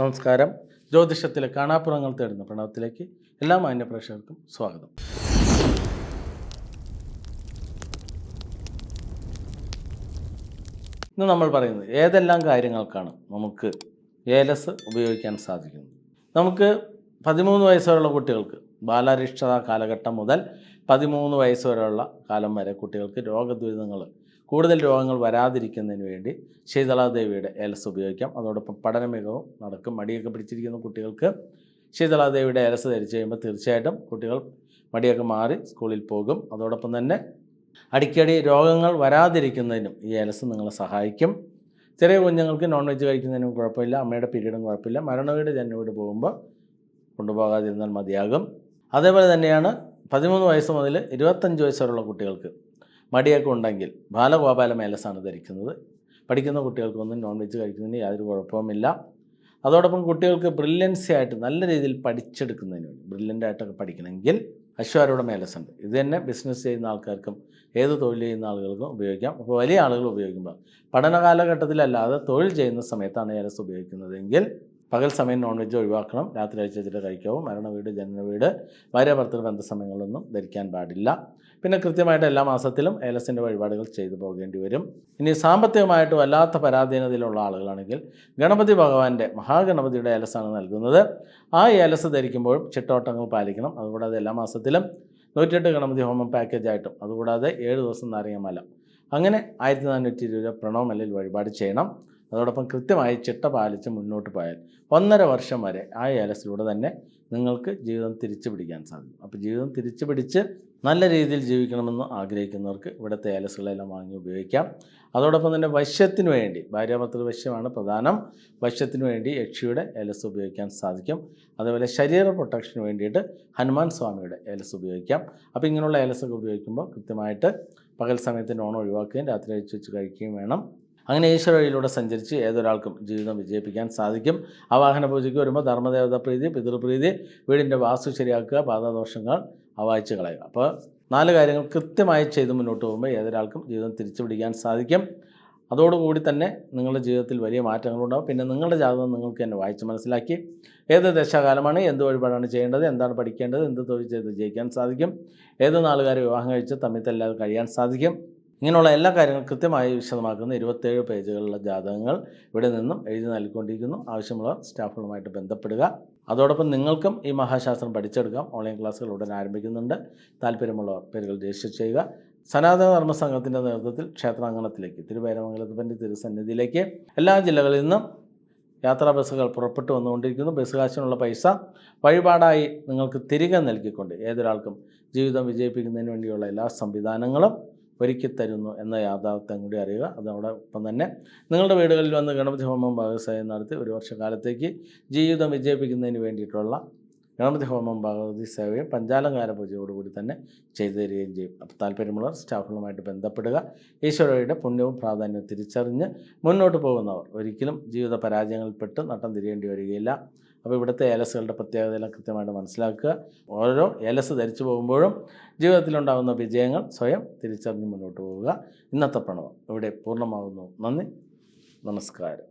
നമസ്കാരം. ജ്യോതിഷത്തിലെ കാണാപ്പുറങ്ങൾ തേടുന്ന പ്രണവത്തിലേക്ക് എല്ലാ മാന്യ പ്രേക്ഷകർക്കും സ്വാഗതം. ഇന്ന് നമ്മൾ പറയുന്നത് ഏതെല്ലാം കാര്യങ്ങൾക്കാണ് നമുക്ക് ഏലസ് ഉപയോഗിക്കാൻ സാധിക്കുന്നത്? നമുക്ക് പതിമൂന്ന് വയസ്സ് വരെയുള്ള കുട്ടികൾക്ക് ബാലാരിഷ്ടത കാലഘട്ടം മുതൽ പതിമൂന്ന് വയസ്സ് വരെയുള്ള കാലം വരെ കുട്ടികൾക്ക് രോഗദുരിതങ്ങൾ കൂടുതൽ രോഗങ്ങൾ വരാതിരിക്കുന്നതിന് വേണ്ടി ശീതളാദേവിയുടെ ഏലസ് ഉപയോഗിക്കാം. അതോടൊപ്പം പഠന മികവും നടക്കും. മടിയൊക്കെ പിടിച്ചിരിക്കുന്ന കുട്ടികൾക്ക് ശീതളാദേവിയുടെ ഏലസ് ധരിച്ചു കഴിയുമ്പോൾ തീർച്ചയായിട്ടും കുട്ടികൾ മടിയൊക്കെ മാറി സ്കൂളിൽ പോകും. അതോടൊപ്പം തന്നെ അടിക്കടി രോഗങ്ങൾ വരാതിരിക്കുന്നതിനും ഈ ഏലസ് നിങ്ങളെ സഹായിക്കും. ചെറിയ കുഞ്ഞുങ്ങൾക്ക് നോൺ വെജ് കഴിക്കുന്നതിനും കുഴപ്പമില്ല. അമ്മയുടെ പീരീഡും കുഴപ്പമില്ല. മരണവീട് ജന്മവീട് പോകുമ്പോൾ കൊണ്ടുപോകാതിരുന്നാൽ മതിയാകും. അതേപോലെ തന്നെയാണ് പതിമൂന്ന് വയസ്സ് മുതൽ ഇരുപത്തഞ്ച് വയസ്സ് വരെയുള്ള കുട്ടികൾക്ക് മടിയൊക്കെ ഉണ്ടെങ്കിൽ ബാലഗോപാല മേലസാണ് ധരിക്കുന്നത്. പഠിക്കുന്ന കുട്ടികൾക്കൊന്നും നോൺ വെജ് കഴിക്കുന്നതിന് യാതൊരു കുഴപ്പവുമില്ല. അതോടൊപ്പം കുട്ടികൾക്ക് ബ്രില്യൻസി ആയിട്ട് നല്ല രീതിയിൽ പഠിച്ചെടുക്കുന്നതിന് വേണ്ടി ബ്രില്യന്റ് ആയിട്ടൊക്കെ പഠിക്കണമെങ്കിൽ അശ്വാരയുടെ മേലസുണ്ട്. ഇത് തന്നെ ബിസിനസ് ചെയ്യുന്ന ആൾക്കാർക്കും ഏത് തൊഴിൽ ചെയ്യുന്ന ആളുകൾക്കും ഉപയോഗിക്കാം. അപ്പോൾ വലിയ ആളുകൾ ഉപയോഗിക്കുമ്പോൾ പഠന കാലഘട്ടത്തിലല്ലാതെ തൊഴിൽ ചെയ്യുന്ന സമയത്താണ് ഏലസ് ഉപയോഗിക്കുന്നതെങ്കിൽ പകൽ സമയം നോൺ വെജ് ഒഴിവാക്കണം. രാത്രി അഴിച്ചിട്ട് കഴിക്കാവും. മരണ വീട് ജനന വീട് ഭാര്യ ഭർത്തൃ ബന്ധസമയങ്ങളൊന്നും ധരിക്കാൻ പാടില്ല. പിന്നെ കൃത്യമായിട്ട് എല്ലാ മാസത്തിലും ഏലസിന്റെ വഴിപാടുകൾ ചെയ്തു പോകേണ്ടി വരും. ഇനി സാമ്പത്തികമായിട്ട് വല്ലാത്ത പരാധീനതയിലുള്ള ആളുകളാണെങ്കിൽ ഗണപതി ഭഗവാന്റെ മഹാഗണപതിയുടെ ഏലസാണ് നൽകുന്നത്. ആ ഏലസ് ധരിക്കുമ്പോഴും ചിട്ടോട്ടങ്ങൾ പാലിക്കണം. അതുകൂടാതെ എല്ലാ മാസത്തിലും നൂറ്റിയെട്ട് ഗണപതി ഹോമം പാക്കേജായിട്ടും അതുകൂടാതെ ഏഴ് ദിവസം നാരങ്ങമല. അങ്ങനെ ആയിരത്തി നാനൂറ്റി ഇരുപത് രൂപ പ്രണവമല്ലിൽ വഴിപാട് ചെയ്യണം. അതോടൊപ്പം കൃത്യമായി ചിട്ട പാലിച്ച് മുന്നോട്ട് പോയാൽ ഒന്നര വർഷം വരെ ആ ഏലസിലൂടെ തന്നെ നിങ്ങൾക്ക് ജീവിതം തിരിച്ചു പിടിക്കാൻ സാധിക്കും. അപ്പോൾ ജീവിതം തിരിച്ചു പിടിച്ച് നല്ല രീതിയിൽ ജീവിക്കണമെന്ന് ആഗ്രഹിക്കുന്നവർക്ക് ഇവിടുത്തെ ഏലസുകളെല്ലാം വാങ്ങി ഉപയോഗിക്കാം. അതോടൊപ്പം തന്നെ വശ്യത്തിന് വേണ്ടി ഭാര്യാഭർത്തൃ വശ്യമാണ് പ്രധാനം. വശ്യത്തിന് വേണ്ടി യക്ഷിയുടെ ഏലസ് ഉപയോഗിക്കാൻ സാധിക്കും. അതേപോലെ ശരീര പ്രൊട്ടക്ഷന് വേണ്ടിയിട്ട് ഹനുമാൻ സ്വാമിയുടെ ഏലസ് ഉപയോഗിക്കാം. അപ്പോൾ ഇങ്ങനെയുള്ള ഏലസൊക്കെ ഉപയോഗിക്കുമ്പോൾ കൃത്യമായിട്ട് പകൽ സമയത്ത് ഓണം ഒഴിവാക്കുകയും രാത്രി കഴിച്ച് വെച്ച് കഴിക്കുകയും വേണം. അങ്ങനെ ഈശ്വര വഴിയിലൂടെ സഞ്ചരിച്ച് ഏതൊരാൾക്കും ജീവിതം വിജയിപ്പിക്കാൻ സാധിക്കും. ആ വാഹന പൂജയ്ക്ക് വരുമ്പോൾ ധർമ്മദേവത പ്രീതി പിതൃപ്രീതി വീടിന്റെ വാസ്തു ശരിയാക്കുക പാദദോഷങ്ങൾ അവായിച്ച് കളയുക. അപ്പോൾ നാല് കാര്യങ്ങൾ കൃത്യമായി ചെയ്ത് മുന്നോട്ട് പോകുമ്പോൾ ഏതൊരാൾക്കും ജീവിതം തിരിച്ചു പിടിക്കാൻ സാധിക്കും. അതോടുകൂടി തന്നെ നിങ്ങളുടെ ജീവിതത്തിൽ വലിയ മാറ്റങ്ങളുണ്ടാകും പിന്നെ നിങ്ങളുടെ ജാതകം നിങ്ങൾക്ക് തന്നെ വായിച്ച് മനസ്സിലാക്കി ഏത് ദശാകാലമാണ് എന്ത് വഴിപാടാണ് ചെയ്യേണ്ടത് എന്താണ് പഠിക്കേണ്ടത് എന്ത് തൊഴിൽ ചെയ്ത് ജയിക്കാൻ സാധിക്കും ഏത് നാളുകാരെ വിവാഹം കഴിച്ച് തമ്മിൽ തല്ലാതെ കഴിയാൻ സാധിക്കും. ഇങ്ങനെയുള്ള എല്ലാ കാര്യങ്ങളും കൃത്യമായി വിശദമാക്കുന്ന ഇരുപത്തേഴ് പേജുകളുള്ള ജാതകങ്ങൾ ഇവിടെ നിന്നും എഴുതി നൽകിക്കൊണ്ടിരിക്കുന്നു. ആവശ്യമുള്ള സ്റ്റാഫുകളുമായിട്ട് ബന്ധപ്പെടുക. അതോടൊപ്പം നിങ്ങൾക്കും ഈ മഹാശാസ്ത്രം പഠിച്ചെടുക്കാം. ഓൺലൈൻ ക്ലാസ്സുകൾ ഉടൻ ആരംഭിക്കുന്നുണ്ട്. താല്പര്യമുള്ളവർ പേരുകൾ രജിസ്റ്റർ ചെയ്യുക. സനാതന ധർമ്മ സംഘത്തിന്റെ നേതൃത്വത്തിൽ ക്ഷേത്രാങ്കണത്തിലേക്ക് തിരുവേരമംഗലത്തിന്റെ തിരുസന്നിധിയിലേക്ക് എല്ലാ ജില്ലകളിൽ നിന്നും യാത്രാ ബസ്സുകൾ പുറപ്പെട്ടു വന്നുകൊണ്ടിരിക്കുന്നു. ബസ് കാശിനുള്ള പൈസ വഴിപാടായി നിങ്ങൾക്ക് തിരികെ നൽകിക്കൊണ്ട് ഏതൊരാൾക്കും ജീവിതം വിജയിപ്പിക്കുന്നതിന് വേണ്ടിയുള്ള എല്ലാ സംവിധാനങ്ങളും ഒരുക്കി തരുന്നു എന്ന യാഥാർത്ഥ്യം കൂടി അറിയുക. അതോടൊപ്പം തന്നെ നിങ്ങളുടെ വീടുകളിൽ വന്ന് ഗണപതി ഹോമം ഭാഗവസായം നടത്തി ഒരു വർഷക്കാലത്തേക്ക് ജീവിതം വിജയിപ്പിക്കുന്നതിന് വേണ്ടിയിട്ടുള്ള ഗണപതി ഹോമം ഭഗവതി സേവയും പഞ്ചാലങ്കാര പൂജയോടുകൂടി തന്നെ ചെയ്തു തരികയും ചെയ്യും. അപ്പോൾ താല്പര്യമുള്ളവർ സ്റ്റാഫുകളുമായിട്ട് ബന്ധപ്പെടുക. ഈശ്വരയുടെ പുണ്യവും പ്രാധാന്യവും തിരിച്ചറിഞ്ഞ് മുന്നോട്ട് പോകുന്നവർ ഒരിക്കലും ജീവിത പരാജയങ്ങളിൽപ്പെട്ട് നട്ടം തിരിയേണ്ടി വരികയില്ല. അപ്പോൾ ഇവിടുത്തെ ഏലസുകളുടെ പ്രത്യേകതയെല്ലാം കൃത്യമായിട്ട് മനസ്സിലാക്കുക. ഓരോ ഏലസ് ധരിച്ചു പോകുമ്പോഴും ജീവിതത്തിലുണ്ടാകുന്ന വിജയങ്ങൾ സ്വയം തിരിച്ചറിഞ്ഞ് മുന്നോട്ട് പോവുക. ഇന്നത്തെ പ്രണവം ഇവിടെ പൂർണമാകുന്നു. നന്ദി. നമസ്കാരം.